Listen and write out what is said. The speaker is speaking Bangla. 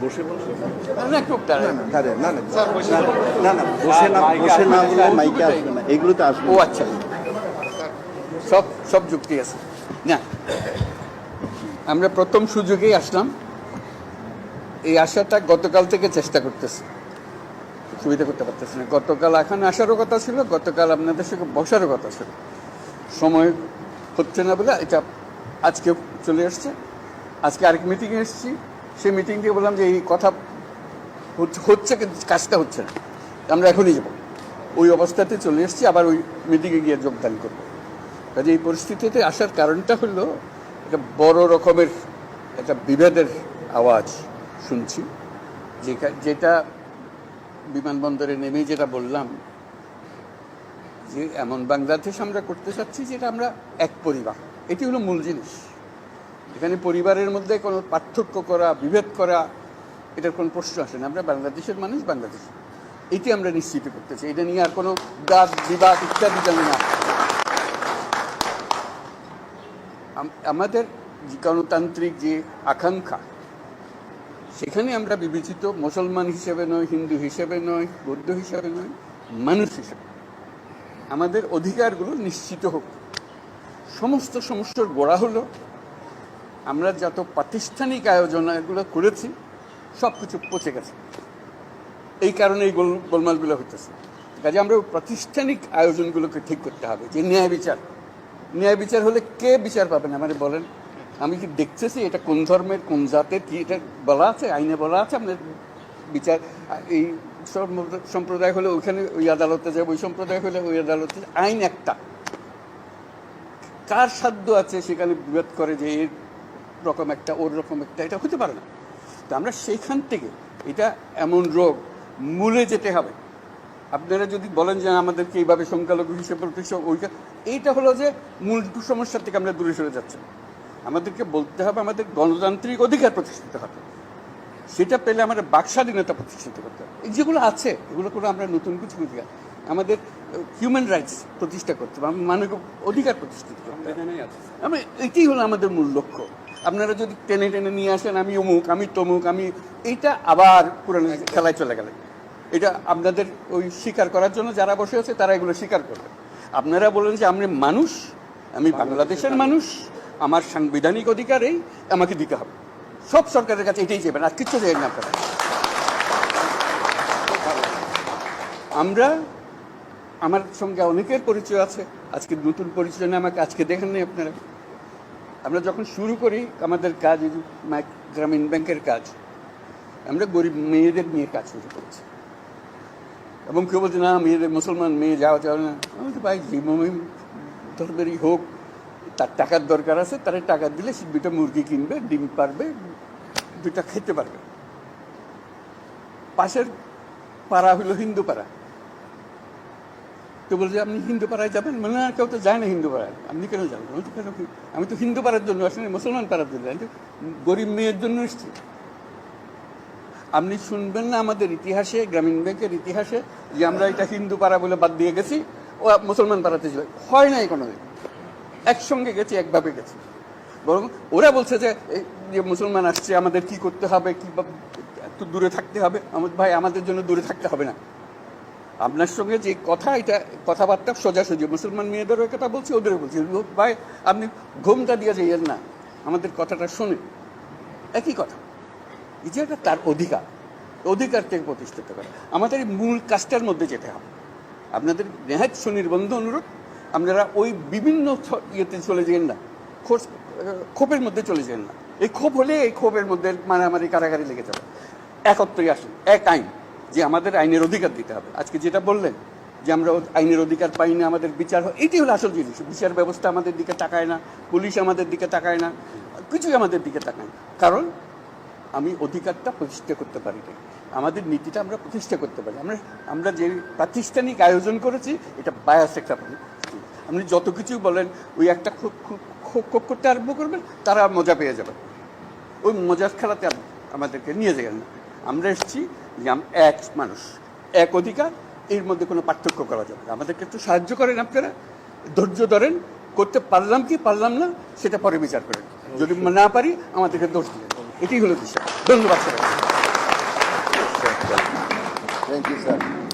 বসে বলুন না, না না না না বসে না বসে। না বলে মাইকে আসবে না এগুলো তো আসবে ও আচ্ছা সব সব যুক্তি আছে। না আমরা প্রথম সুযোগেই আসলাম। এই আশাটা গতকাল থেকে চেষ্টা করতেছি। সুবিধা করতে পারতেছি না। গতকাল এখানে আসারও কথা ছিল গতকাল আপনাদের সঙ্গে বসারও কথা ছিল। সময় হচ্ছে না বলে এটা আজকে চলে এসছে আজকে আরেক মিটিংয়ে এসেছি। সেই মিটিং দিয়ে বললাম যে এই কথা হচ্ছে- কাজটা হচ্ছে না। আমরা এখনই যাব। ওই অবস্থাতে চলে এসেছি, আবার ওই মিটিংয়ে গিয়ে যোগদান করব। কাজে এই পরিস্থিতিতে আসার কারণটা হলো একটা বড় রকমের একটা বিভেদের আওয়াজ শুনছি। যেটা যেটা বিমানবন্দরে নেমেই যেটা বললাম, যে এমন বাংলাদেশ আমরা করতে চাচ্ছি যেটা আমরা এক পরিবার। এটি হলো মূল জিনিস। এখানে পরিবারের মধ্যে কোনো পার্থক্য করা, বিভেদ করা, এটার কোনো প্রশ্ন আসে না। আমরা বাংলাদেশের মানুষ, বাংলাদেশ। এটি আমরা নিশ্চিত করতে চাই। এটা নিয়ে আর কোনো দাঁত বিবাদ ইত্যাদি যেন না। আমাদের গণতান্ত্রিক যে আকাঙ্ক্ষা, সেখানে আমরা বিবেচিত মুসলমান হিসেবে নয়, হিন্দু হিসেবে নয়, বৌদ্ধ হিসেবে নয়, মানুষ হিসেবে আমাদের অধিকারগুলো নিশ্চিত হোক। সমস্ত সমস্যার গোড়া হলো আমরা যত প্রাতিষ্ঠানিক আয়োজন এগুলো করেছি সব কিছু পচে গেছে। এই কারণে এই গোল, গোলমালগুলো হতেছে কাজে আমরা প্রাতিষ্ঠানিক আয়োজনগুলোকে ঠিক করতে হবে, যে ন্যায় বিচার। ন্যায় বিচার হলে কে বিচার পাবেন আমারে বলেন, আমি কি দেখতেছি এটা কোন ধর্মের, কোন জাতের, কি এটা বলা আছে, আইনে বলা আছে? আপনার বিচার, এই সম- সম্প্রদায় হলে ওইখানে, ওই আদালতে যাবে ওই সম্প্রদায় হলে ওই আদালতে আইন একটা। কার সাধ্য আছে সেখানে বিভেদ করে যে এর রকম একটা ওর রকম একটা এটা হতে পারে না। তো আমরা সেইখান থেকে এটা এমন রোগ মূলে যেতে হবে। আপনারা যদি বলেন যে আমাদেরকে এইভাবে সংখ্যালঘু হিসেবে প্রতিষ্ঠা- ওইটা এইটা হলো যে মূল সমস্যা থেকে আমরা দূরে সরে যাচ্ছি। আমাদেরকে বলতে হবে আমাদের গণতান্ত্রিক অধিকার প্রতিষ্ঠিত হবে। সেটা পেলে আমাদের বাক স্বাধীনতা প্রতিষ্ঠিত করতে হবে। এই যেগুলো আছে এগুলো করে আমরা নতুন কিছু অধিকার আমাদের হিউম্যান রাইটস প্রতিষ্ঠা করতে হবে মানবিক অধিকার প্রতিষ্ঠিত করতে হবে। আমরা এটাই হলো আমাদের মূল লক্ষ্য। আপনারা যদি টেনে টেনে নিয়ে আসেন, আমি অমুক, আমি তমুক, আমি এইটা আবার পুরানো খেলায় চলে গেলেন এটা আপনাদের ওই স্বীকার করার জন্য যারা বসে আছে, তারা এগুলো স্বীকার করবে। আপনারা বলেন যে আমি মানুষ, আমি বাংলাদেশের মানুষ, আমার সাংবিধানিক অধিকার এই আমাকে দিতে হবে। সব সরকারের কাছে এটাই চাইবেন, আর কিচ্ছু চাইবেন না আপনারা। আমরা, আমার সঙ্গে অনেকের পরিচয় আছে, আজকে নতুন পরিচয় নিয়ে আমাকে, আজকে দেখেন নাই আপনারা। আমরা যখন শুরু করি আমাদের কাজ গ্রামীণ ব্যাংকের কাজ, আমরা গরিব মেয়েদের নিয়ে কাজ শুরু করেছি। এবং কেউ বলছে, না, মেয়েদের, মুসলমান মেয়ে যাওয়া যাবে না। আমি তো ভাই ধর্মেরই হোক, তার টাকার দরকার আছে, তারা টাকা দিলে সে দুটা মুরগি কিনবে, ডিম পারবে দুটা খেতে পারবে। পাশের পাড়া হলো হিন্দু পাড়া। তো বলছে আপনি হিন্দু পাড়ায় যাবেন মানে না কেউ তো যায় না হিন্দু পাড়ায়। আপনি কেন যাবেন? আমি তো হিন্দু পাড়ার জন্য আসিনি, মুসলমান পাড়ার জন্য। আমি গরিব মেয়ের জন্য এসেছি। আপনি শুনবেন না আমাদের ইতিহাসে, গ্রামীণ ব্যাংকের ইতিহাসে, যে আমরা এটা হিন্দু পাড়া বলে বাদ দিয়ে গেছি, ও মুসলমান পাড়াতে ছিল। হয় নাই কোনো দিন একসঙ্গে গেছি, একভাবে গেছি। বরং ওরা বলছে যে যে মুসলমান আসছে, আমাদের কি করতে হবে, কি একটু দূরে থাকতে হবে। আমার ভাই, আমাদের জন্য দূরে থাকতে হবে না। আপনার সঙ্গে যে কথা, এটা কথাবার্তা সোজাসুজি। মুসলমান মেয়েদেরও কথা বলছি, ওদেরও বলছি। ভাই, আপনি ঘুমটা দিয়ে যাইয়েন না। আমাদের কথাটা শুনে একই কথা। এই যে তার অধিকার। অধিকার থেকে প্রতিষ্ঠিত করে। আমাদের মূল কাজটার মধ্যে যেতে হবে। আপনাদের নেহাত সুনির্বন্ধ অনুরোধ, আপনারা ওই বিভিন্ন ইয়েতে চলে যেন না। খোঁজ ক্ষোভের মধ্যে চলে যেন না। এই ক্ষোভ হলে এই ক্ষোভের মধ্যে মারামারি, কারাগারি লেগে যাবে। একত্রে আসুন। এক আইন। যে আমাদের আইনের অধিকার দিতে হবে। আজকে যেটা বললেন যে আমরা আইনের অধিকার পাই না, আমাদের বিচার হয় এটি হলো আসল জিনিস। বিচার ব্যবস্থা আমাদের দিকে তাকায় না, পুলিশ আমাদের দিকে তাকায় না, কিছুই আমাদের দিকে তাকায় না। কারণ আমি অধিকারটা প্রতিষ্ঠা করতে পারি না আমাদের নীতিটা আমরা প্রতিষ্ঠা করতে পারি। আমরা আমরা যে প্রাতিষ্ঠানিক আয়োজন করেছি, এটা বায়াস একটা আপনি যত কিছু বলেন, ওই একটা ক্ষোভ করতে আরম্ভ করবেন, তারা মজা পেয়ে যাবে। ওই মজার খেলাতে আমাদেরকে নিয়ে যাবেন না। আমরা এসেছি যে আম- এক মানুষ এক অধিকার এর মধ্যে কোনো পার্থক্য করা যাবে না। আমাদেরকে একটু সাহায্য করেন আপনারা ধৈর্য ধরেন করতে পারলাম কি পারলাম না সেটা পরে বিচার করেন। যদি না পারি আমাদেরকে দোষ দিলেন এটি হলো বিষয়। ধন্যবাদ স্যার। Thank you sir